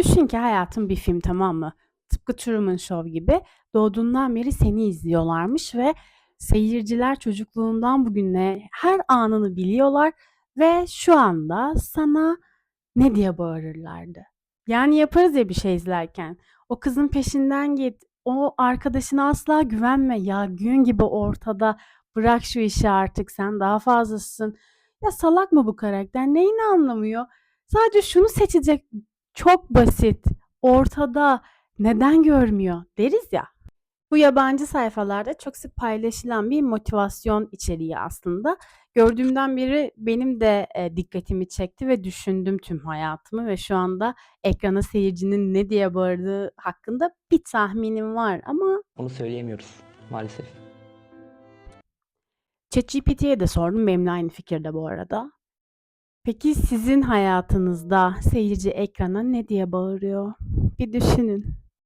Düşün ki hayatın bir film tamam mı? Tıpkı Truman Show gibi doğduğundan beri seni izliyorlarmış ve seyirciler çocukluğundan bugüne her anını biliyorlar ve şu anda sana ne diye bağırırlardı. Yani yaparız ya bir şey izlerken. O kızın peşinden git. O arkadaşına asla güvenme. Ya gün gibi ortada. Bırak şu işi artık. Sen daha fazlasın. Ya salak mı bu karakter? Neyini anlamıyor? Sadece şunu seçecek. Çok basit. Ortada. Neden görmüyor? Deriz ya. Bu yabancı sayfalarda çok sık paylaşılan bir motivasyon içeriği aslında. Gördüğümden beri benim de e, dikkatimi çekti ve düşündüm tüm hayatımı ve şu anda ekrana seyircinin ne diye bağırdığı hakkında bir tahminim var ama Onu söyleyemiyoruz maalesef. ChatGPT'ye de sordum benimle aynı fikirde bu arada. Peki sizin hayatınızda seyirci ekrana ne diye bağırıyor? Bir düşünün.